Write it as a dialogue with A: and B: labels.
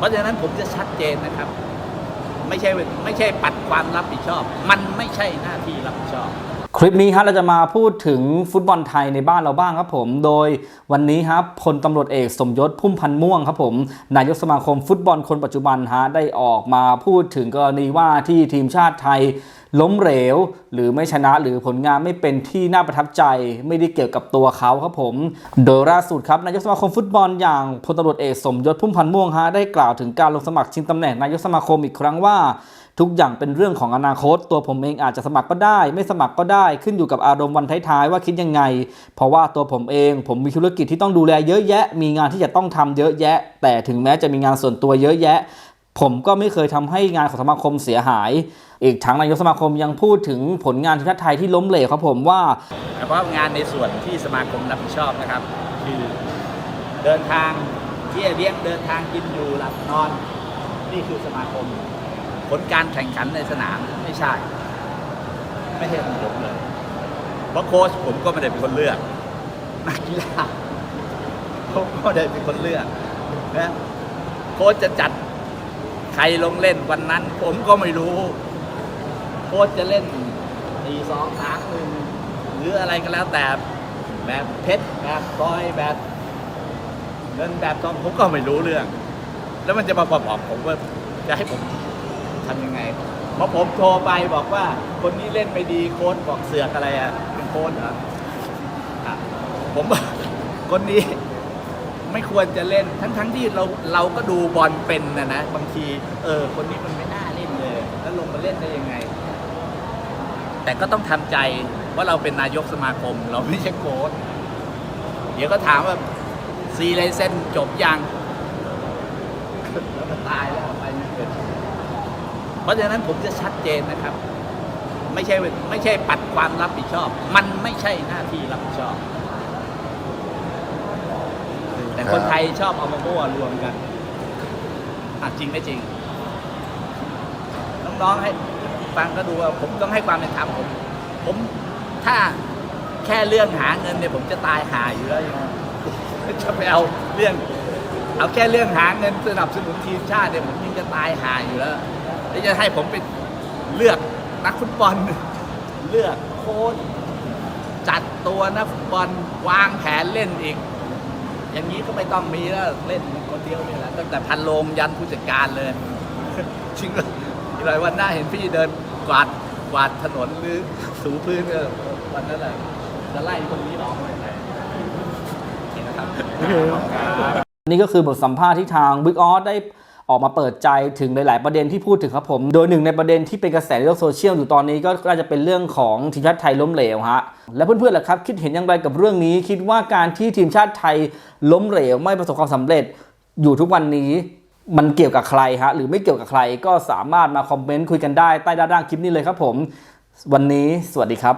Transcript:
A: เพราะฉะนั้นผมจะชัดเจนนะครับ ไม่ใช่ไม่ใช่ปัดความรับผิดชอบ มันไม่ใช่หน้าที่รับผิดชอบ
B: คลิปนี้ฮะเราจะมาพูดถึงฟุตบอลไทยในบ้านเราบ้างครับผม โดยวันนี้ครับพลตำรวจเอกสมยศพุ่มพันธ์ม่วงครับผมนายกสมาคมฟุตบอลคนปัจจุบันฮะได้ออกมาพูดถึงกรณีว่าที่ทีมชาติไทย ล้มเหลว หรือไม่ชนะหรือผลงานไม่เป็นที่น่าประทับใจ ไม่ได้เกี่ยวกับตัวเขาครับผม โดยล่าสุดครับนายกสมาคมฟุตบอลอย่างพลตำรวจเอกสมยศพุ่มพันธ์ม่วงฮะได้กล่าวถึงการลงสมัครชิงตำแหน่งนายกสมาคมอีกครั้งว่าทุกอย่างเป็นเรื่องของอนาคต ตัวผมเองอาจจะสมัครก็ได้ ไม่สมัครก็ได้ขึ้นอยู่กับอารมณ์วันท้ายๆว่าคิดยังไง เพราะว่าตัวผมเองผมมีธุรกิจที่ต้องดูแลเยอะแยะ มีงานที่จะต้องทำเยอะแยะ แต่ถึงแม้จะมีงานส่วนตัวเยอะแยะ ผมก็ไม่เคยทำให้งานของสมาคมเสียหาย อีกทั้งนายกสมาคมยังพูดถึงผลงานทีมชาติไทยที่ล้มเหลวครับผมว่า
A: เฉพาะงานในส่วนที่สมาคมรับผิดชอบนะครับ คือเดินทางที่เลี้ยงเดินทางกินอยู่หลับนอน นี่คือสมาคม ผลการแข่งขันในสนามไม่ใช่ ไม่ใช่ของผมเลยเพราะโค้ชผมก็ไม่ได้เป็นคนเลือกนักกีฬาผมก็ไม่ได้เป็นคนเลือกนะโค้ชจะจัด รลงเล่นวันนั้น ผมก็ไม่รู้ โค้ชจะเล่นสี่สองสามหนึ่งหรืออะไรก็แล้วแต่แบบเพชรแบบพลอยแบบเงินแบบทองผมก็ไม่รู้เรื่อง แล้วมันจะมาบอกผมว่าจะให้ผมทำยังไงเพราะผมโทรไปบอกว่า คนนี้เล่นไม่ดีโค้ชบอกเสือกอะไรอะเป็นโค้ชเหรอผมคนนี้ ไม่ควรจะเล่นทั้งทั้งๆที่เราเราก็ดูบอลเป็นนะนะบางทีเออคนนี้มันไม่น่าเล่นเลย แล้วลงมาเล่นได้ยังไง แต่ก็ต้องทำใจว่าเราเป็นนายกสมาคม เราไม่ใช่โค้ชเดี๋ยวก็ถามว่าซีไรเซนจบยังแล้วก็ตายแล้วไปไม่เป็นเพราะฉะนั้นผมจะชัดเจนนะครับ ไม่ใช่ไม่ใช่ปัดความรับผิดชอบ มันไม่ใช่หน้าที่รับผิดชอบ คนไทยชอบเอามามั่วรวมกันอะจริงไม่จริง น้องๆให้ฟังก็ดูว่าผมต้องให้ความเป็นธรรมผม ผมถ้าแค่เรื่องหาเงินเนี่ยผมจะตายหาอยู่แล้วยังไงจะไปเอาเรื่อง เอาแค่เรื่องหาเงินสนับสนุนทีมชาติเนี่ยผมยังจะตายหาอยู่แล้วแล้วจะให้ผมไปเลือกนักฟุตบอลเลือกโค้ชจัดตัวนักฟุตบอลวางแผนเล่นอีก อย่างนี้ก็ไม่ต้องมีแล้วเล่นคนเดียวนี่แหละตั้งแต่พันโลงยันผู้จัดการเลยจริงเลยอีกหลายวันหน้าเห็นพี่เดินกวาดกวาดถนนหรือถูพื้นเออวันนั้นแหละจะไล่คนนี้ออกไปไหนนี่นะครับ
B: นี่ก็คือบทสัมภาษณ์ที่ทางบิ๊กออสได้ ออกมาเปิดใจถึงหลาย ๆ ประเด็นที่พูดถึงครับผม โดยหนึ่งในประเด็นที่เป็นกระแสในโลกโซเชียลอยู่ตอนนี้ก็น่าจะเป็นเรื่องของทีมชาติไทยล้มเหลวฮะ และเพื่อนๆล่ะครับ คิดเห็นอย่างไรกับเรื่องนี้ คิดว่าการที่ทีมชาติไทยล้มเหลวไม่ประสบความสำเร็จอยู่ทุกวันนี้มันเกี่ยวกับใครฮะหรือไม่เกี่ยวกับใครก็สามารถมาคอมเมนต์คุยกันได้ใต้ด้านล่างคลิปนี้เลยครับผม วันนี้สวัสดีครับ